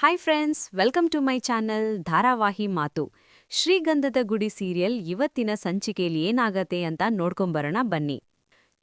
Hi friends welcome to my channel ಧಾರಾವಾಹಿ ಮಾತು ಶ್ರೀಗಂಧದ ಗುಡಿ ಸೀರಿಯಲ್ ಇವತ್ತಿನ ಸಂಚಿಕೆಯಲ್ಲಿ ಏನಾಗತ್ತೆ ಅಂತ ನೋಡ್ಕೊಂಬರೋಣ ಬನ್ನಿ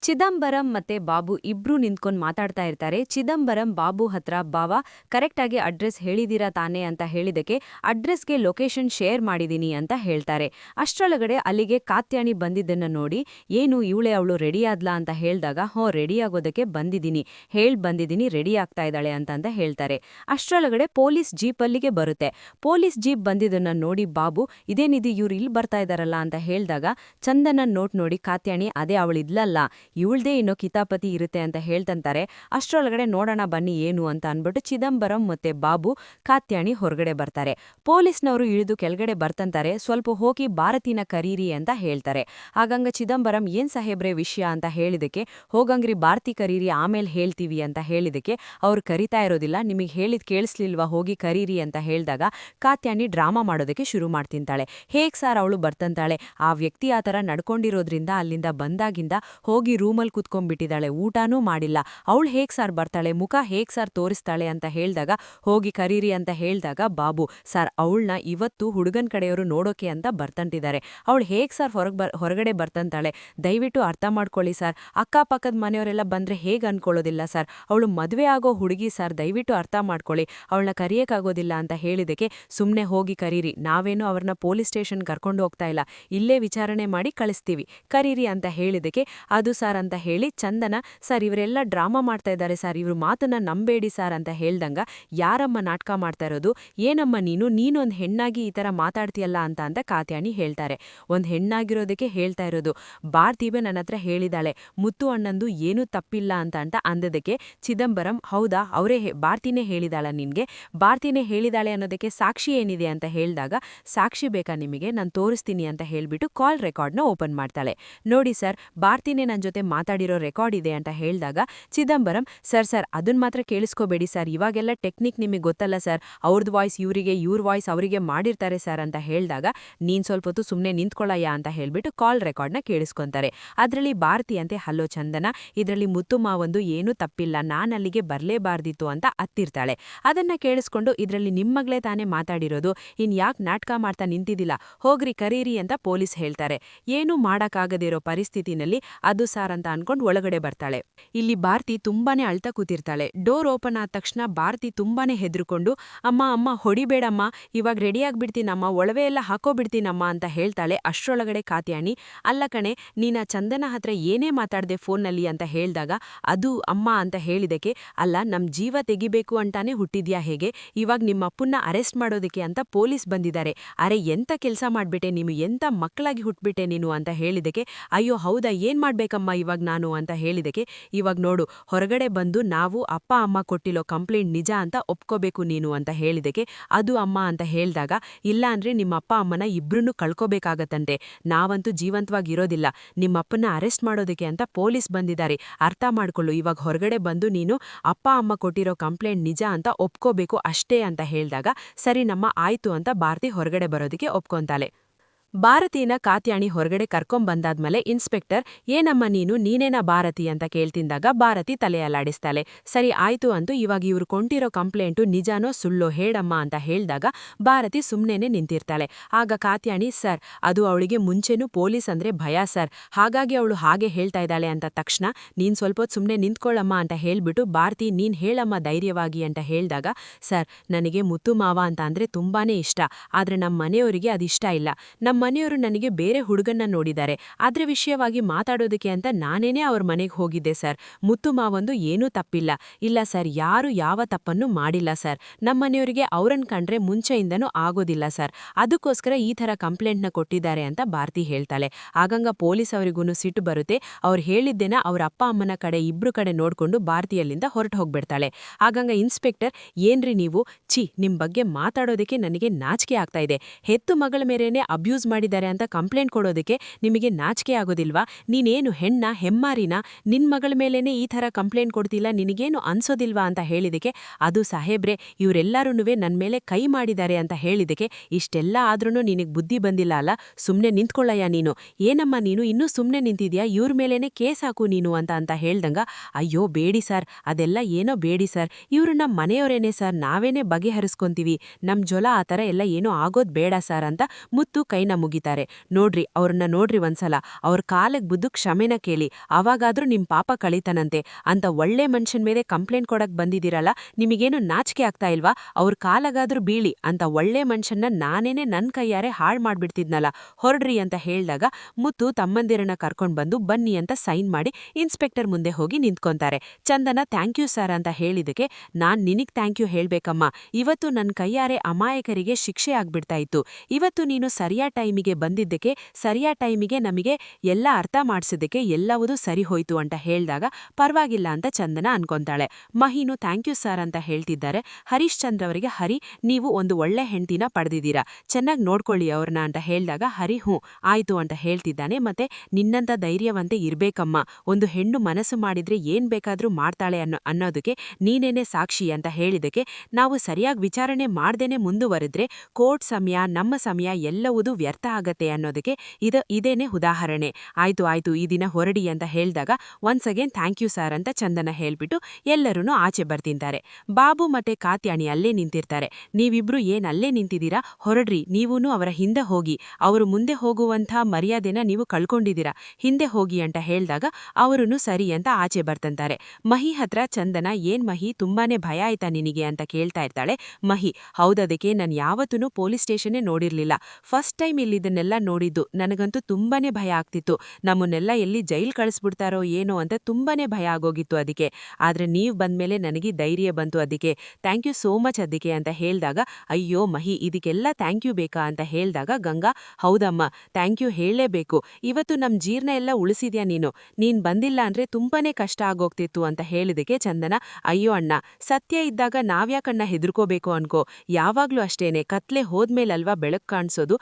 ಚಿದಂಬರಂ ಮತ್ತೆ ಬಾಬು ಇಬ್ರೂ ನಿಂತ್ಕೊಂಡು ಮಾತಾಡ್ತಾ ಇರ್ತಾರೆ. ಚಿದಂಬರಂ, ಬಾಬು ಹತ್ರ ಬಾವ ಕರೆಕ್ಟಾಗಿ ಅಡ್ರೆಸ್ ಹೇಳಿದೀರಾ ತಾನೇ ಅಂತ ಹೇಳಿದಕ್ಕೆ ಅಡ್ರೆಸ್ಗೆ ಲೊಕೇಶನ್ ಶೇರ್ ಮಾಡಿದ್ದೀನಿ ಅಂತ ಹೇಳ್ತಾರೆ. ಅಷ್ಟರೊಳಗಡೆ ಅಲ್ಲಿಗೆ ಕಾತ್ಯಾಣಿ ಬಂದಿದ್ದನ್ನು ನೋಡಿ, ಏನು ಇವಳೆ ಅವಳು ರೆಡಿ ಆದ್ಲಾ? ಅಂತ ಹೇಳಿದಾಗ, ಹೋ, ರೆಡಿ ಆಗೋದಕ್ಕೆ ಬಂದಿದ್ದೀನಿ ಹೇಳಿ ಬಂದಿದ್ದೀನಿ ರೆಡಿ ಆಗ್ತಾ ಇದ್ದಾಳೆ ಅಂತ ಹೇಳ್ತಾರೆ. ಅಷ್ಟರೊಳಗಡೆ ಪೊಲೀಸ್ ಜೀಪ್ ಅಲ್ಲಿಗೆ ಬರುತ್ತೆ. ಪೊಲೀಸ್ ಜೀಪ್ ಬಂದಿದ್ದನ್ನು ನೋಡಿ ಬಾಬು, ಇದೇನಿದು ಇವ್ರು ಇಲ್ಲಿ ಬರ್ತಾ ಇದಾರಲ್ಲ ಅಂತ ಹೇಳಿದಾಗ ಚಂದನ ನೋಟ್ ನೋಡಿ ಕಾತ್ಯಾಣಿ, ಅದೇ ಅವಳಿದ್ಲಲ್ಲ. ಇವಳ್ದೇ ಇನ್ನೋ ಕಿತಾಪತಿ ಇರುತ್ತೆ ಅಂತ ಹೇಳ್ತಂತಾರೆ. ಅಷ್ಟರೊಳಗಡೆ ನೋಡೋಣ ಬನ್ನಿ ಏನು ಅಂತ ಅನ್ಬಿಟ್ಟು ಚಿದಂಬರಂ ಮತ್ತೆ ಬಾಬು ಕಾತ್ಯಾಣಿ ಹೊರಗಡೆ ಬರ್ತಾರೆ. ಪೊಲೀಸ್ನವರು ಇಳಿದು ಕೆಳಗಡೆ ಬರ್ತಂತಾರೆ. ಸ್ವಲ್ಪ ಹೋಗಿ ಭಾರತಿನ ಕರೀರಿ ಅಂತ ಹೇಳ್ತಾರೆ. ಆಗಂಗ ಚಿದಂಬರಂ ಏನ್ ಸಾಹೇಬ್ರೆ ವಿಷಯ ಅಂತ ಹೇಳಿದಕ್ಕೆ, ಹೋಗಂಗ್ರಿ ಭಾರತಿ ಕರೀರಿ ಆಮೇಲೆ ಹೇಳ್ತೀವಿ ಅಂತ ಹೇಳಿದಕ್ಕೆ ಅವ್ರು ಕರಿತಾ ಇರೋದಿಲ್ಲ. ನಿಮಗೆ ಹೇಳಿದ್ ಕೇಳಿಸ್ಲಿಲ್ವಾ? ಹೋಗಿ ಕರೀರಿ ಅಂತ ಹೇಳಿದಾಗ ಕಾತ್ಯಾಣಿ ಡ್ರಾಮಾ ಮಾಡೋದಕ್ಕೆ ಶುರು ಮಾಡ್ತಿಂತಾಳೆ. ಹೇಗ್ ಸಾರ್ ಅವಳು ಬರ್ತಂತಾಳೆ? ಆ ವ್ಯಕ್ತಿ ಆ ಥರ ನಡ್ಕೊಂಡಿರೋದ್ರಿಂದ ಅಲ್ಲಿಂದ ಬಂದಾಗಿಂದ ಹೋಗಿ ರೂಮಲ್ಲಿ ಕುತ್ಕೊಂಡ್ಬಿಟ್ಟಿದ್ದಾಳೆ. ಊಟನೂ ಮಾಡಿಲ್ಲ. ಅವಳು ಹೇಗ್ ಸಾರ್ ಬರ್ತಾಳೆ? ಮುಖ ಹೇಗ್ ಸಾರ್ ತೋರಿಸ್ತಾಳೆ ಅಂತ ಹೇಳಿದಾಗ, ಹೋಗಿ ಕರೀರಿ ಅಂತ ಹೇಳಿದಾಗ, ಬಾಬು, ಸರ್ ಅವಳನ್ನ ಇವತ್ತು ಹುಡುಗನ್ ಕಡೆಯವರು ನೋಡೋಕೆ ಅಂತ ಬರ್ತಂಟಿದ್ದಾರೆ ಅವಳು ಹೇಗ್ ಸರ್ ಹೊರಗೆ ಬರ್, ಹೊರಗಡೆ ಬರ್ತಂತಾಳೆ ದಯವಿಟ್ಟು ಅರ್ಥ ಮಾಡ್ಕೊಳ್ಳಿ ಸರ್. ಅಕ್ಕಪಕ್ಕದ ಮನೆಯವರೆಲ್ಲ ಬಂದ್ರೆ ಹೇಗ್ ಅನ್ಕೊಳ್ಳೋದಿಲ್ಲ ಸರ್? ಅವಳು ಮದುವೆ ಆಗೋ ಹುಡುಗಿ ಸರ್, ದಯವಿಟ್ಟು ಅರ್ಥ ಮಾಡ್ಕೊಳ್ಳಿ. ಅವಳನ್ನ ಕರೆಯೋಕ್ಕಾಗೋದಿಲ್ಲ ಅಂತ ಹೇಳಿದಕ್ಕೆ ಸುಮ್ಮನೆ ಹೋಗಿ ಕರೀರಿ. ನಾವೇನು ಅವ್ರನ್ನ ಪೊಲೀಸ್ ಸ್ಟೇಷನ್ ಕರ್ಕೊಂಡು ಹೋಗ್ತಾ ಇಲ್ಲ. ಇಲ್ಲೇ ವಿಚಾರಣೆ ಮಾಡಿ ಕಳಿಸ್ತೀವಿ. ಕರೀರಿ ಅಂತ ಹೇಳಿದಕ್ಕೆ ಅದು ಸರ್ ಅಂತ ಹೇಳಿ ಚಂದನ, ಸರ್, ಇವರೆಲ್ಲ ಡ್ರಾಮಾ ಮಾಡ್ತಾ ಇದ್ದಾರೆ ಸರ್, ಇವ್ರ ಮಾತನ್ನ ನಂಬೇಡಿ ಸರ್ ಅಂತ ಹೇಳ್ದಂಗ ಯಾರಮ್ಮ ನಾಟಕ ಮಾಡ್ತಾ ಇರೋದು, ಏನಮ್ಮ ನೀನು, ನೀನೊಂದು ಹೆಣ್ಣಾಗಿ ಈ ತರ ಮಾತಾಡ್ತೀಯಲ್ಲ ಅಂತ ಅಂತ ಕಾತ್ಯಾಣಿ ಹೇಳ್ತಾರೆ. ಒಂದು ಹೆಣ್ಣಾಗಿರೋದಕ್ಕೆ ಹೇಳ್ತಾ ಇರೋದು ಭಾರತೀವೆ ನನ್ನ ಹತ್ರ ಹೇಳಿದಾಳೆ, ಮುತ್ತು ಅಣ್ಣಂದು ಏನೂ ತಪ್ಪಿಲ್ಲ ಅಂತ ಅಂತ ಅಂದದಕ್ಕೆ ಚಿದಂಬರಂ, ಹೌದಾ, ಅವರೇ ಭಾರತಿನೇ ಹೇಳಿದಾಳ ನಿನಗೆ, ಭಾರತಿನೇ ಹೇಳಿದಾಳೆ ಅನ್ನೋದಕ್ಕೆ ಸಾಕ್ಷಿ ಏನಿದೆ ಅಂತ ಹೇಳಿದಾಗ, ಸಾಕ್ಷಿ ಬೇಕಾ ನಿಮಗೆ, ನಾನು ತೋರಿಸ್ತೀನಿ ಅಂತ ಹೇಳಿಬಿಟ್ಟು ಕಾಲ್ ರೆಕಾರ್ಡ್ನ ಓಪನ್ ಮಾಡ್ತಾಳೆ. ನೋಡಿ ಸರ್, ಭಾರತಿನೇ ನನ್ನ ಜೊತೆ ಮಾತಾಡಿರೋ ರೆಕಾರ್ಡ್ ಇದೆ ಅಂತ ಹೇಳಿದಾಗ, ಚಿದಂಬರಂ, ಸರ್ ಸರ್ ಅದನ್ನ ಮಾತ್ರ ಕೇಳಿಸ್ಕೋಬೇಡಿ, ಸರ್. ಇವಾಗೆಲ್ಲ ಟೆಕ್ನಿಕ್ ನಿಮಗೆ ಗೊತ್ತಲ್ಲ, ಸರ್. ಅವ್ರದ್ದು ವಾಯ್ಸ್ ಇವರಿಗೆ, ಇವ್ರ ವಾಯ್ಸ್ ಅವರಿಗೆ ಮಾಡಿರ್ತಾರೆ, ಸರ್, ಅಂತ ಹೇಳಿದಾಗ, ನೀನ್ ಸ್ವಲ್ಪ ಹೊತ್ತು ಸುಮ್ಮನೆ ನಿಂತ್ಕೊಳ್ಳಯ್ಯ ಅಂತ ಹೇಳಿಬಿಟ್ಟು ಕಾಲ್ ರೆಕಾರ್ಡ್ನ ಕೇಳಿಸ್ಕೊಂತಾರೆ. ಅದರಲ್ಲಿ ಭಾರತಿ ಅಂತೆ ಹಲೋ ಚಂದನ, ಇದರಲ್ಲಿ ಮುತ್ತುಮ ಒಂದು ಏನೂ ತಪ್ಪಿಲ್ಲ. ನಾನು ಅಲ್ಲಿಗೆ ಬರಲೇಬಾರ್ದಿತ್ತು, ಅಂತ ಅತ್ತಿರ್ತಾಳೆ. ಅದನ್ನ ಕೇಳಿಸ್ಕೊಂಡು, ಇದರಲ್ಲಿ ನಿಮ್ಮಗಳೇ ತಾನೇ ಮಾತಾಡಿರೋದು. ಇನ್ ಯಾಕೆ ನಾಟಕ ಮಾಡ್ತಾ ನಿಂತಿದ್ದಿಲ್ಲ ಹೋಗ್ರಿ, ಕರೀರಿ ಅಂತ ಪೊಲೀಸ್ ಹೇಳ್ತಾರೆ. ಏನೂ ಮಾಡೋಕ್ಕಾಗದಿರೋ ಪರಿಸ್ಥಿತಿನಲ್ಲಿ ಅದು ಸಾರ್ ಅಂತ ಅನ್ಕೊಂಡು ಒಳಗಡೆ ಬರ್ತಾಳೆ. ಇಲ್ಲಿ ಭಾರತಿ ತುಂಬಾನೇ ಅಳ್ತಾ ಕೂತಿರ್ತಾಳೆ. ಡೋರ್ ಓಪನ್ ಆದ ತಕ್ಷಣ ಭಾರತಿ ತುಂಬಾನೇ ಹೆದ್ರುಕೊಂಡು, ಅಮ್ಮ ಅಮ್ಮ, ಹೊಡಿಬೇಡಮ್ಮ. ಇವಾಗ ರೆಡಿ ಆಗ್ಬಿಡ್ತೀನಮ್ಮ. ಒಳವೆ ಎಲ್ಲ ಹಾಕೋಬಿಡ್ತೀನಮ್ಮ ಅಂತ ಹೇಳ್ತಾಳೆ ಅಷ್ಟ್ರೊಳಗಡೆ ಕಾತ್ಯಾಣಿ. ಅಲ್ಲ ಕಣೆ, ನೀನ ಚಂದನ ಹತ್ರ ಏನೇ ಮಾತಾಡ್ದೆ ಫೋನ್ನಲ್ಲಿ ಅಂತ ಹೇಳಿದಾಗ, ಅದು ಅಮ್ಮ ಅಂತ ಹೇಳಿದಕ್ಕೆ, ಅಲ್ಲ, ನಮ್ ಜೀವ ತೆಗಿಬೇಕು ಅಂತಾನೆ ಹುಟ್ಟಿದ್ಯಾ ಹೇಗೆ? ಇವಾಗ ನಿಮ್ಮ ಅಪ್ಪನ್ನ ಅರೆಸ್ಟ್ ಮಾಡೋದಕ್ಕೆ ಅಂತ ಪೊಲೀಸ್ ಬಂದಿದ್ದಾರೆ. ಅರೆ, ಎಂತ ಕೆಲಸ ಮಾಡ್ಬಿಟ್ಟೆ? ನೀವು ಎಂತ ಮಕ್ಕಳಾಗಿ ಹುಟ್ಬಿಟ್ಟೆ ನೀನು? ಅಂತ ಹೇಳಿದಕ್ಕೆ, ಅಯ್ಯೋ, ಹೌದಾ? ಏನ್ ಮಾಡ್ಬೇಕಮ್ಮ? ಇವಾಗ ನಾನು ಅಂತ ಹೇಳಿದಕ್ಕೆ, ಇವಾಗ ನೋಡು, ಹೊರಗಡೆ ಬಂದು ನಾವು ಅಪ್ಪ, ಅಮ್ಮ ಕೊಟ್ಟಿರೋ ಕಂಪ್ಲೇಂಟ್ ನಿಜ ಅಂತ ಒಪ್ಕೋಬೇಕು ನೀನು ಅಂತ ಹೇಳಿದಕ್ಕೆ, ಅದು ಅಮ್ಮ ಅಂತ ಹೇಳಿದಾಗ, ಇಲ್ಲ ಅಂದ್ರೆ ನಿಮ್ಮ ಅಪ್ಪ, ಅಮ್ಮನ ಇಬ್ರನ್ನೂ ಕಳ್ಕೋಬೇಕಾಗತ್ತಂತೆ. ನಾವಂತೂ ಜೀವಂತವಾಗಿ ಇರೋದಿಲ್ಲ. ನಿಮ್ಮಪ್ಪನ ಅರೆಸ್ಟ್ ಮಾಡೋದಕ್ಕೆ ಅಂತ ಪೊಲೀಸ್ ಬಂದಿದ್ದಾರೆ. ಅರ್ಥ ಮಾಡ್ಕೊಳ್ಳು, ಇವಾಗ ಹೊರಗಡೆ ಬಂದು ನೀನು ಅಪ್ಪ, ಅಮ್ಮ ಕೊಟ್ಟಿರೋ ಕಂಪ್ಲೇಂಟ್ ನಿಜ ಅಂತ ಒಪ್ಕೋಬೇಕು ಅಷ್ಟೇ ಅಂತ ಹೇಳಿದಾಗ, ಸರಿ ನಮ್ಮ ಆಯ್ತು ಅಂತ ಭಾರತಿ ಹೊರಗಡೆ ಬರೋದಕ್ಕೆ ಒಪ್ಕೊಂತಾಳೆ. ಭಾರತೀನ ಕಾತ್ಯಾಣಿ ಹೊರಗಡೆ ಕರ್ಕೊಂಬಂದಾದ್ಮೇಲೆ ಇನ್ಸ್ಪೆಕ್ಟರ್ ಏನಮ್ಮ ನೀನು, ನೀನೇನಾ ಭಾರತಿ ಅಂತ ಕೇಳ್ತಿದ್ದಾಗ ಭಾರತಿ ತಲೆ ಅಲ್ಲಾಡಿಸ್ತಾಳೆ ಸರಿ ಆಯ್ತು ಅಂತೂ ಇವಾಗ ಇವ್ರು ಕೊಂಟಿರೋ ಕಂಪ್ಲೇಂಟು ನಿಜಾನೋ ಸುಳ್ಳೋ ಹೇಳಮ್ಮ ಅಂತ ಹೇಳಿದಾಗ ಭಾರತಿ ಸುಮ್ಮನೆ ನಿಂತಿರ್ತಾಳೆ. ಆಗ ಕಾತ್ಯಾಣಿ, ಸರ್, ಅದು ಅವಳಿಗೆ ಮುಂಚೆನೂ ಪೊಲೀಸ್ ಅಂದ್ರೆ ಭಯ ಸರ್. ಹಾಗಾಗಿ ಅವಳು ಹಾಗೆ ಹೇಳ್ತಾ ಇದ್ದಾಳೆ ಅಂತ ತಕ್ಷಣ ನೀನ್ ಸ್ವಲ್ಪ ಹೊತ್ತು ಸುಮ್ಮನೆ ನಿಂತ್ಕೊಳ್ಳಮ್ಮ ಅಂತ ಹೇಳ್ಬಿಟ್ಟು ಭಾರತಿ, ನೀನ್ ಹೇಳಮ್ಮ ಧೈರ್ಯವಾಗಿ ಅಂತ ಹೇಳಿದಾಗ, ಸರ್, ನನಗೆ ಮುತ್ತು ಮಾವ ಅಂತ ಅಂದ್ರೆ ತುಂಬಾನೇ ಇಷ್ಟ. ಆದ್ರೆ ನಮ್ಮ ಮನೆಯವರಿಗೆ ಅದಿಷ್ಟ ಇಲ್ಲ. ನಮ್ಮ ಮನೆಯವರು ನನಗೆ ಬೇರೆ ಹುಡುಗನ್ನ ನೋಡಿದ್ದಾರೆ. ಅದ್ರ ವಿಷಯವಾಗಿ ಮಾತಾಡೋದಕ್ಕೆ ಅಂತ ನಾನೇನೇ ಅವ್ರ ಮನೆಗೆ ಹೋಗಿದ್ದೆ ಸರ್. ಮುತ್ತು ಮಾವೊಂದು ಏನೂ ತಪ್ಪಿಲ್ಲ. ಇಲ್ಲ ಸರ್, ಯಾರು ಯಾವ ತಪ್ಪನ್ನು ಮಾಡಿಲ್ಲ ಸರ್. ನಮ್ಮನೆಯವರಿಗೆ ಅವರನ್ನು ಕಂಡ್ರೆ ಮುಂಚೆಯಿಂದನೂ ಆಗೋದಿಲ್ಲ ಸರ್. ಅದಕ್ಕೋಸ್ಕರ ಈ ಥರ ಕಂಪ್ಲೇಂಟ್ನ ಕೊಟ್ಟಿದ್ದಾರೆ ಅಂತ ಭಾರತಿ ಹೇಳ್ತಾಳೆ. ಆಗಂಗ ಪೊಲೀಸ್ ಅವರಿಗೂ ಸಿಟ್ಟು ಬರುತ್ತೆ. ಅವ್ರು ಹೇಳಿದ್ದೇನ ಅವ್ರ ಅಪ್ಪ ಅಮ್ಮನ ಕಡೆ, ಇಬ್ರು ಕಡೆ ನೋಡಿಕೊಂಡು ಭಾರತಿಯಲ್ಲಿಂದ ಹೊರಟು ಹೋಗ್ಬಿಡ್ತಾಳೆ. ಆಗಂಗ ಇನ್ಸ್ಪೆಕ್ಟರ್, ಏನ್ರಿ ನೀವು? ಛಿ ನಿಮ್ಮ ಬಗ್ಗೆ ಮಾತಾಡೋದಕ್ಕೆ ನನಗೆ ನಾಚಿಕೆ ಆಗ್ತಾ ಇದೆ. ಹೆತ್ತು ಮಗಳ ಮೇರೇನೆ ಅಬ್ಯೂಸ್ ಮಾಡಿದ್ದಾರೆ ಅಂತ ಕಂಪ್ಲೇಂಟ್ ಕೊಡೋದಕ್ಕೆ ನಿಮಗೆ ನಾಚಿಕೆ ಆಗೋದಿಲ್ವಾ? ನೀನೇನು ಹೆಣ್ಣ, ಹೆಮ್ಮಾರಿನ ನಿನ್ನ ಮಗಳ ಮೇಲೇ ಈ ಥರ ಕಂಪ್ಲೇಂಟ್ ಕೊಡ್ತಿಲ್ಲ, ನಿನಗೇನು ಅನ್ಸೋದಿಲ್ವಾ ಅಂತ ಹೇಳಿದಕ್ಕೆ, ಅದು ಸಾಹೇಬ್ರೆ ಇವರೆಲ್ಲರೂ ನನ್ನ ಮೇಲೆ ಕೈ ಮಾಡಿದ್ದಾರೆ ಅಂತ ಹೇಳಿದಕ್ಕೆ ಇಷ್ಟೆಲ್ಲ ಆದ್ರೂ ನಿನಗೆ ಬುದ್ಧಿ ಬಂದಿಲ್ಲ ಅಲ್ಲ? ಸುಮ್ಮನೆ ನಿಂತ್ಕೊಳ್ಳಯ್ಯ ನೀನು. ಏನಮ್ಮ ನೀನು? ಇನ್ನೂ ಸುಮ್ಮನೆ ನಿಂತಿದ್ಯಾ? ಇವ್ರ ಮೇಲೇನೆ ಕೇಸ್ ಹಾಕು ನೀನು ಅಂತ ಅಂತ ಹೇಳ್ದಂಗ, ಅಯ್ಯೋ, ಬೇಡಿ ಸರ್. ಅದೆಲ್ಲ ಏನೋ ಬೇಡಿ ಸರ್. ಇವರು ನಮ್ಮ ಮನೆಯವರೇನೆ ಸರ್. ನಾವೇನೇ ಬಗೆಹರಿಸ್ಕೊಂತೀವಿ. ನಮ್ಮ ಜೊಲ ಆ ಥರ ಎಲ್ಲ ಏನೋ ಆಗೋದು ಬೇಡ ಸರ್ ಅಂತ ಮುತ್ತು ಕೈನ ಮುಗಿತಾರೆ. ನೋಡ್ರಿ, ಅವ್ರನ್ನ ನೋಡ್ರಿ ಒಂದ್ಸಲ. ಅವ್ರ ಕಾಲಿಗೆ ಬುದ್ದು ಕ್ಷಮೆನ ಕೇಳಿ. ಅವಾಗಾದ್ರೂ ನಿಮ್ ಪಾಪ ಕಳೀತಾನಂತೆ ಅಂತ ಒಳ್ಳೆ ಮನುಷ್ಯನ ಮೇಲೆ ಕಂಪ್ಲೇಂಟ್ ಕೊಡಕ್ ಬಂದಿದ್ದೀರಲ್ಲ, ನಿಮಗೇನು ನಾಚಿಕೆ ಆಗ್ತಾ ಇಲ್ವಾ? ಅವ್ರ ಕಾಲಗಾದ್ರೂ ಬೀಳಿ ಅಂತ ಒಳ್ಳೆ ಮನುಷ್ಯನ್ನ ನಾನೇನೆ ನನ್ ಕೈಯಾರೆ ಹಾಳು ಮಾಡ್ಬಿಡ್ತಿದ್ನಲ್ಲ. ಹೊರಡ್ರಿ ಅಂತ ಹೇಳ್ದಾಗ ಮುತ್ತು ತಮ್ಮಂದಿರನ್ನ ಕರ್ಕೊಂಡು ಬಂದು ಬನ್ನಿ ಅಂತ ಸೈನ್ ಮಾಡಿ ಇನ್ಸ್ಪೆಕ್ಟರ್ ಮುಂದೆ ಹೋಗಿ ನಿಂತ್ಕೊಂತಾರೆ. ಚಂದನ ಥ್ಯಾಂಕ್ ಯು ಸರ್ ಅಂತ ಹೇಳಿದಕ್ಕೆ ನಾನ್ ನಿನಗ್ ಥ್ಯಾಂಕ್ ಯು ಹೇಳ್ಬೇಕಮ್ಮ. ಇವತ್ತು ನನ್ ಕೈಯಾರೆ ಅಮಾಯಕರಿಗೆ ಶಿಕ್ಷೆ ಆಗ್ಬಿಡ್ತಾ ಇತ್ತು. ಇವತ್ತು ನೀನು ಸರಿಯಾದ ಟೈಮಿಗೆ ಬಂದಿದ್ದಕ್ಕೆ ಸರಿಯಾದ ಟೈಮಿಗೆ ನಮಗೆ ಎಲ್ಲ ಅರ್ಥ ಮಾಡಿಸಿದ್ದಕ್ಕೆ ಎಲ್ಲವೂ ಸರಿ ಹೋಯ್ತು ಅಂತ ಹೇಳಿದಾಗ ಪರವಾಗಿಲ್ಲ ಅಂತ ಚಂದನ ಅನ್ಕೊಂತಾಳೆ. ಮಹೀನು ಥ್ಯಾಂಕ್ ಯು ಸರ್ ಅಂತ ಹೇಳ್ತಿದ್ದಾರೆ. ಹರೀಶ್ ಚಂದ್ರ ಅವರಿಗೆ ಹರಿ, ನೀವು ಒಂದು ಒಳ್ಳೆ ಹೆಂಡತಿನ ಪಡೆದಿದ್ದೀರಾ? ಚೆನ್ನಾಗಿ ನೋಡ್ಕೊಳ್ಳಿ ಅವ್ರನ್ನ ಅಂತ ಹೇಳಿದಾಗ, ಹರಿ, ಹ್ಞೂ, ಆಯ್ತು ಅಂತ ಹೇಳ್ತಿದ್ದಾನೆ. ಮತ್ತೆ ನಿನ್ನಂತ ಧೈರ್ಯವಂತೆ ಇರಬೇಕಮ್ಮ. ಒಂದು ಹೆಣ್ಣು ಮನಸ್ಸು ಮಾಡಿದ್ರೆ ಏನ್ ಬೇಕಾದರೂ ಮಾಡ್ತಾಳೆ ಅನ್ನೋ, ಅನ್ನೋದಕ್ಕೆ ನೀನೇನೆ ಸಾಕ್ಷಿ ಅಂತ ಹೇಳಿದಕ್ಕೆ ನಾವು ಸರಿಯಾಗಿ ವಿಚಾರಣೆ ಮಾಡ್ದೇನೆ ಮುಂದುವರೆದ್ರೆ, ಕೋರ್ಟ್ ಸಮಯ, ನಮ್ಮ ಸಮಯ ಎಲ್ಲವೂ ವ್ಯರ್ಥ ಆಗತ್ತೆ ಅನ್ನೋದಕ್ಕೆ ಇದು ಇದೇನೆ ಉದಾಹರಣೆ. ಆಯಿತು ಆಯಿತು, ಈ ದಿನ ಹೊರಡಿ ಅಂತ ಹೇಳಿದಾಗ once again thank you sir ಅಂತ ಚಂದನ ಹೇಳ್ಬಿಟ್ಟು ಎಲ್ಲರೂ ಆಚೆ ಬರ್ತಿದ್ದಾರೆ. ಬಾಬು ಮತ್ತೆ ಕಾತ್ಯಾಣಿ ಅಲ್ಲೇ ನಿಂತಿರ್ತಾರೆ. ನೀವಿಬ್ರು ಏನ್ ಅಲ್ಲೇ ನಿಂತಿದ್ದೀರಾ? ಹೊರಡ್ರಿ ನೀವೂ ಅವರ ಹಿಂದೆ ಹೋಗಿ. ಅವರು ಮುಂದೆ ಹೋಗುವಂಥ ಮರ್ಯಾದೆನ ನೀವು ಕಳ್ಕೊಂಡಿದ್ದೀರಾ? ಹಿಂದೆ ಹೋಗಿ ಅಂತ ಹೇಳಿದಾಗ ಅವರೂ ಸರಿ ಅಂತ ಆಚೆ ಬರ್ತಂತಾರೆ. ಮಹಿ ಹತ್ರ ಚಂದನ, ಏನ್ ಮಹಿ? ತುಂಬಾನೇ ಭಯ ಆಯ್ತಾ ನಿನಗೆ? ಅಂತ ಕೇಳ್ತಾ ಇರ್ತಾಳೆ ಮಹಿ. ಹೌದದಕ್ಕೆ ನಾನು ಯಾವತ್ತೂ ಪೊಲೀಸ್ ಸ್ಟೇಷನ್ನೇ ನೋಡಿರ್ಲಿಲ್ಲ. ಫಸ್ಟ್ ಟೈಮ್ ಇದನ್ನೆಲ್ಲ ನೋಡಿದ್ದು ನನಗಂತೂ ತುಂಬಾನೇ ಭಯ ಆಗ್ತಿತ್ತು. ನಮ್ಮನ್ನೆಲ್ಲ ಎಲ್ಲಿ ಜೈಲ್ ಕಳಿಸ್ಬಿಡ್ತಾರೋ ಏನೋ ಅಂತ ತುಂಬಾನೇ ಭಯ ಆಗೋಗಿತ್ತು ಅದಕ್ಕೆ. ಆದ್ರೆ ನೀವ್ ಬಂದ್ಮೇಲೆ ನನಗೆ ಧೈರ್ಯ ಬಂತು ಅದಕ್ಕೆ. ಥ್ಯಾಂಕ್ ಯು ಸೋ ಮಚ್ ಅದಕ್ಕೆ ಅಂತ ಹೇಳಿದಾಗ, ಅಯ್ಯೋ ಮಹಿ, ಇದಕ್ಕೆಲ್ಲ ಥ್ಯಾಂಕ್ ಯು ಬೇಕಾ? ಅಂತ ಹೇಳಿದಾಗ ಗಂಗಾ, ಹೌದಮ್ಮ, ಥ್ಯಾಂಕ್ ಯು ಹೇಳಲೇಬೇಕು. ಇವತ್ತು ನಮ್ಮ ಜೀರ್ಣ ಎಲ್ಲ ಉಳಿಸಿದ್ಯಾ ನೀನು? ನೀನು ಬಂದಿಲ್ಲ ಅಂದ್ರೆ ತುಂಬಾನೇ ಕಷ್ಟ ಆಗೋಗ್ತಿತ್ತು ಅಂತ ಹೇಳಿದಕ್ಕೆ ಚಂದನ, ಅಯ್ಯೋ ಅಣ್ಣ, ಸತ್ಯ ಇದ್ದಾಗ ನಾವ್ಯಾಕಣ್ಣ ಹೆದರ್ಕೋಬೇಕು ಅನ್ಕೋ. ಯಾವಾಗ್ಲೂ ಅಷ್ಟೇನೆ, ಕತ್ಲೆ ಹೋದ್ಮೇಲಲ್ವಾ ಬೆಳಕು ಕಾಣಿಸೋದು?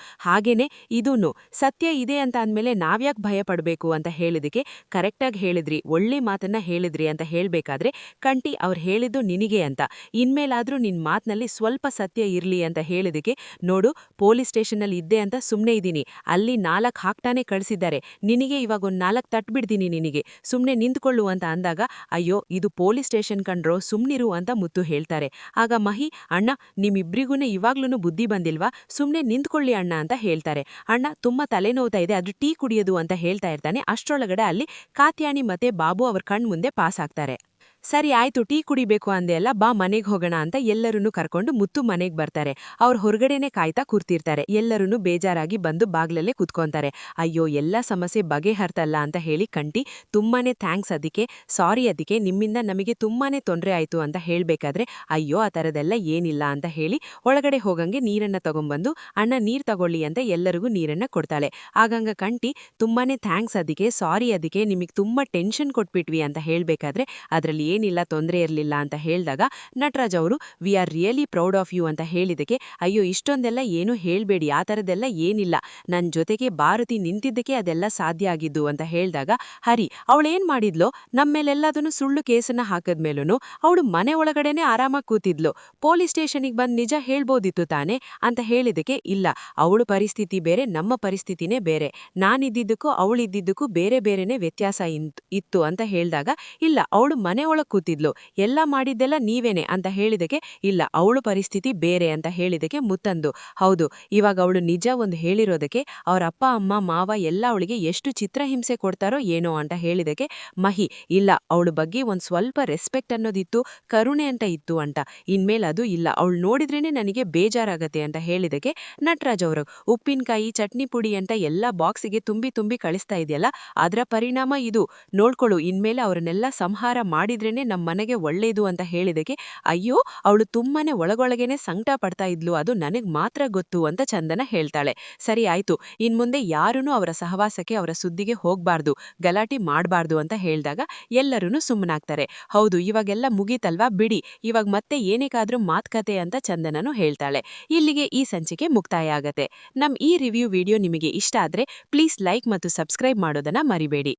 ಹಾಗೇನೆ ಇದೂನು, ಸತ್ಯ ಇದೆ ಅಂತ ಅಂದಮೇಲೆ ನಾವ್ಯಾಕೆ ಭಯ ಪಡಬೇಕು ಅಂತ ಹೇಳಿದಕ್ಕೆ ಕರೆಕ್ಟಾಗಿ ಹೇಳಿದ್ರಿ, ಒಳ್ಳೆ ಮಾತನ್ನ ಹೇಳಿದ್ರಿ ಅಂತ ಹೇಳಬೇಕಾದ್ರೆ ಕಂಟಿ ಅವ್ರು ಹೇಳಿದ್ದು ನಿನಗೆ ಅಂತ. ಇನ್ಮೇಲಾದರೂ ನಿನ್ನ ಮಾತಿನಲ್ಲಿ ಸ್ವಲ್ಪ ಸತ್ಯ ಇರ್ಲಿ ಅಂತ ಹೇಳಿದಕ್ಕೆ, ನೋಡು, ಪೊಲೀಸ್ ಸ್ಟೇಷನಲ್ಲಿ ಇದ್ದೆ ಅಂತ ಸುಮ್ಮನೆ ಇದ್ದೀನಿ, ಅಲ್ಲಿ ನಾಲ್ಕು ಹಾಕ್ತಾನೆ ಕಳಿಸಿದ್ದಾರೆ, ನಿನಗೆ ಇವಾಗ ಒಂದು ನಾಲ್ಕು ತಟ್ಬಿಡ್ತೀನಿ ನಿನಗೆ ಸುಮ್ಮನೆ ನಿಂತ್ಕೊಳ್ಳು ಅಂತ ಅಂದಾಗ, ಅಯ್ಯೋ, ಇದು ಪೊಲೀಸ್ ಸ್ಟೇಷನ್ ಕಂಡ್ರೋ ಸುಮ್ಮನಿರು ಅಂತ ಮುತ್ತು ಹೇಳ್ತಾರೆ. ಆಗ ಮಹಿ, ಅಣ್ಣ ನಿಮ್ಮಿಬ್ಬರಿಗೂ ಇವಾಗ್ಲೂ ಬುದ್ಧಿ ಬಂದಿಲ್ವಾ ಸುಮ್ಮನೆ ನಿಂತ್ಕೊಳ್ಳಿ ಅಣ್ಣ ಅಂತ ಹೇಳ್ತಾರೆ. ಅಣ್ಣ, ತುಂಬಾ ತಲೆನೋವ್ತಾ ಇದೆ ಅದು ಟೀ ಕುಡಿಯೋದು ಅಂತ ಹೇಳ್ತಾ ಇರ್ತಾನೆ. ಅಷ್ಟರೊಳಗಡೆ ಅಲ್ಲಿ ಕಾತ್ಯಾಣಿ ಮತ್ತೆ ಬಾಬು ಅವ್ರ ಕಣ್ಮುಂದೆ ಪಾಸ್ ಆಗ್ತಾರೆ. ಸರಿ ಆಯ್ತು, ಟೀ ಕುಡಿಬೇಕು ಅಂದೆ ಅಲ್ಲ ಬಾ ಮನೆಗೆ ಹೋಗೋಣ ಅಂತ ಎಲ್ಲರನ್ನೂ ಕರ್ಕೊಂಡು ಮುತ್ತು ಮನೆಗೆ ಬರ್ತಾರೆ. ಅವ್ರು ಹೊರಗಡೆನೆ ಕಾಯ್ತಾ ಕೂರ್ತಿರ್ತಾರೆ. ಎಲ್ಲರೂ ಬೇಜಾರಾಗಿ ಬಂದು ಬಾಗ್ಲಲ್ಲೇ ಕುತ್ಕೊಂತಾರೆ. ಅಯ್ಯೋ, ಎಲ್ಲ ಸಮಸ್ಯೆ ಬಗೆಹರ್ತಲ್ಲ ಅಂತ ಹೇಳಿ ಕಂಟಿ, ತುಂಬಾನೇ ಥ್ಯಾಂಕ್ಸ್ ಅದಕ್ಕೆ, ಸಾರಿ ಅದಕ್ಕೆ, ನಿಮ್ಮಿಂದ ನಮಗೆ ತುಂಬಾನೇ ತೊಂದರೆ ಆಯ್ತು ಅಂತ ಹೇಳಬೇಕಾದ್ರೆ, ಅಯ್ಯೋ, ಆ ಥರದೆಲ್ಲ ಏನಿಲ್ಲ ಅಂತ ಹೇಳಿ ಒಳಗಡೆ ಹೋಗಂಗೆ ನೀರನ್ನ ತಗೊಂಬಂದು ಅಣ್ಣ, ನೀರು ತಗೊಳ್ಳಿ ಅಂತ ಎಲ್ಲರಿಗೂ ನೀರನ್ನ ಕೊಡ್ತಾಳೆ. ಆಗಂಗ ಕಂಟಿ, ತುಂಬಾನೇ ಥ್ಯಾಂಕ್ಸ್ ಅದಕ್ಕೆ, ಸಾರಿ ಅದಕ್ಕೆ, ನಿಮಗೆ ತುಂಬಾ ಟೆನ್ಷನ್ ಕೊಟ್ಬಿಟ್ವಿ ಅಂತ ಹೇಳಬೇಕಾದ್ರೆ, ಅದ್ರಲ್ಲಿ ಏನಿಲ್ಲ, ತೊಂದರೆ ಇರಲಿಲ್ಲ ಅಂತ ಹೇಳಿದಾಗ ನಟರಾಜ್ ಅವರು we are really proud of you ಅಂತ ಹೇಳಿದಕ್ಕೆ ಅಯ್ಯೋ, ಇಷ್ಟೊಂದೆಲ್ಲ ಏನು ಹೇಳಬೇಡಿ, ಆ ಥರದ್ದೆಲ್ಲ ಏನಿಲ್ಲ. ನನ್ನ ಜೊತೆಗೆ ಭಾರತಿ ನಿಂತಿದ್ದಕ್ಕೆ ಅದೆಲ್ಲ ಸಾಧ್ಯ ಆಗಿದ್ದು ಅಂತ ಹೇಳಿದಾಗ, ಹರಿ ಅವಳೇನು ಮಾಡಿದ್ಲೋ? ನಮ್ಮೇಲೆಲ್ಲದನ್ನು ಸುಳ್ಳು ಕೇಸನ್ನ ಹಾಕದ್ಮೇಲೂ ಅವಳು ಮನೆ ಒಳಗಡೆನೆ ಆರಾಮಾಗಿ ಕೂತಿದ್ಲು. ಪೊಲೀಸ್ ಸ್ಟೇಷನಿಗೆ ಬಂದು ನಿಜ ಹೇಳ್ಬೋದಿತ್ತು ತಾನೆ? ಅಂತ ಹೇಳಿದಕ್ಕೆ ಇಲ್ಲ, ಅವಳು ಪರಿಸ್ಥಿತಿ ಬೇರೆ, ನಮ್ಮ ಪರಿಸ್ಥಿತಿನೇ ಬೇರೆ. ನಾನಿದ್ದಿದ್ದಕ್ಕೂ ಅವಳಿದ್ದಿದ್ದಕ್ಕೂ ಬೇರೆ ಬೇರೆನೇ ವ್ಯತ್ಯಾಸ ಇಂತ್- ಇತ್ತು ಅಂತ ಹೇಳಿದಾಗ, ಇಲ್ಲ, ಅವಳು ಮನೆ ಕೂತಿದ್ಲು. ಎಲ್ಲ ಮಾಡಿದ್ದೆಲ್ಲ ನೀವೇನೆ ಅಂತ ಹೇಳಿದಕ್ಕೆ ಇಲ್ಲ, ಅವಳು ಪರಿಸ್ಥಿತಿ ಬೇರೆ ಅಂತ ಹೇಳಿದಕ್ಕೆ ಮುತ್ತಂದು. ಹೌದು, ಇವಾಗ ಅವಳು ನಿಜ ಒಂದು ಹೇಳಿರೋದಕ್ಕೆ, ಅವರ ಅಪ್ಪ, ಅಮ್ಮ, ಮಾವ ಎಲ್ಲ ಅವಳಿಗೆ ಎಷ್ಟು ಚಿತ್ರಹಿಂಸೆ ಕೊಡ್ತಾರೋ ಏನೋ ಅಂತ ಹೇಳಿದಕ್ಕೆ ಮಹಿ, ಇಲ್ಲ, ಅವಳ ಬಗ್ಗೆ ಒಂದ್ ಸ್ವಲ್ಪ ರೆಸ್ಪೆಕ್ಟ್ ಅನ್ನೋದಿತ್ತು, ಕರುಣೆ ಅಂತ ಇತ್ತು ಅಂತ. ಇನ್ಮೇಲೆ ಅದು ಇಲ್ಲ, ಅವಳು ನೋಡಿದ್ರೇನೆ ನನಗೆ ಬೇಜಾರಾಗತ್ತೆ ಅಂತ ಹೇಳಿದಕ್ಕೆ ನಟರಾಜ್ ಅವರು, ಉಪ್ಪಿನಕಾಯಿ, ಚಟ್ನಿ ಪುಡಿ ಅಂತ ಎಲ್ಲ ಬಾಕ್ಸಿಗೆ ತುಂಬಿ ತುಂಬಿ ಕಳಿಸ್ತಾ ಇದೆಯಲ್ಲ, ಅದರ ಪರಿಣಾಮ ಇದು. ನೋಡ್ಕೊಳ್ಳು ಇನ್ಮೇಲೆ ಅವರನ್ನೆಲ್ಲ ಸಂಹಾರ ಮಾಡಿದ್ರೆ ಮಾಡಿದ್ರೇನೆ ನಮ್ಮ ಮನೆಗೆ ಒಳ್ಳೇದು ಅಂತ ಹೇಳಿದಕ್ಕೆ, ಅಯ್ಯೋ, ಅವಳು ತುಂಬಾನೇ ಒಳಗೊಳಗೇನೆ ಸಂಕಟ ಪಡ್ತಾ ಇದ್ಲು, ಅದು ನನಗೆ ಮಾತ್ರ ಗೊತ್ತು ಅಂತ ಚಂದನ ಹೇಳ್ತಾಳೆ. ಸರಿ, ಆಯ್ತು. ಇನ್ಮುಂದೆ ಯಾರೂ ಅವರ ಸಹವಾಸಕ್ಕೆ, ಅವರ ಸುದ್ದಿಗೆ ಹೋಗ್ಬಾರ್ದು, ಗಲಾಟೆ ಮಾಡಬಾರ್ದು ಅಂತ ಹೇಳಿದಾಗ ಎಲ್ಲರೂ ಸುಮ್ಮನಾಗ್ತಾರೆ ಹೌದು, ಇವಾಗೆಲ್ಲ ಮುಗೀತಲ್ವಾ? ಬಿಡಿ, ಇವಾಗ ಮತ್ತೆ ಏನಕ್ಕಾದ್ರೂ ಮಾತ್ಕತೆ ಅಂತ ಚಂದನನು ಹೇಳ್ತಾಳೆ. ಇಲ್ಲಿಗೆ ಈ ಸಂಚಿಕೆ ಮುಕ್ತಾಯ ಆಗತ್ತೆ. ನಮ್ ಈ ರಿವ್ಯೂ ವಿಡಿಯೋ ನಿಮಗೆ ಇಷ್ಟ ಆದ್ರೆ, ಪ್ಲೀಸ್ ಲೈಕ್ ಮತ್ತು ಸಬ್ಸ್ಕ್ರೈಬ್ ಮಾಡೋದನ್ನ ಮರಿಬೇಡಿ.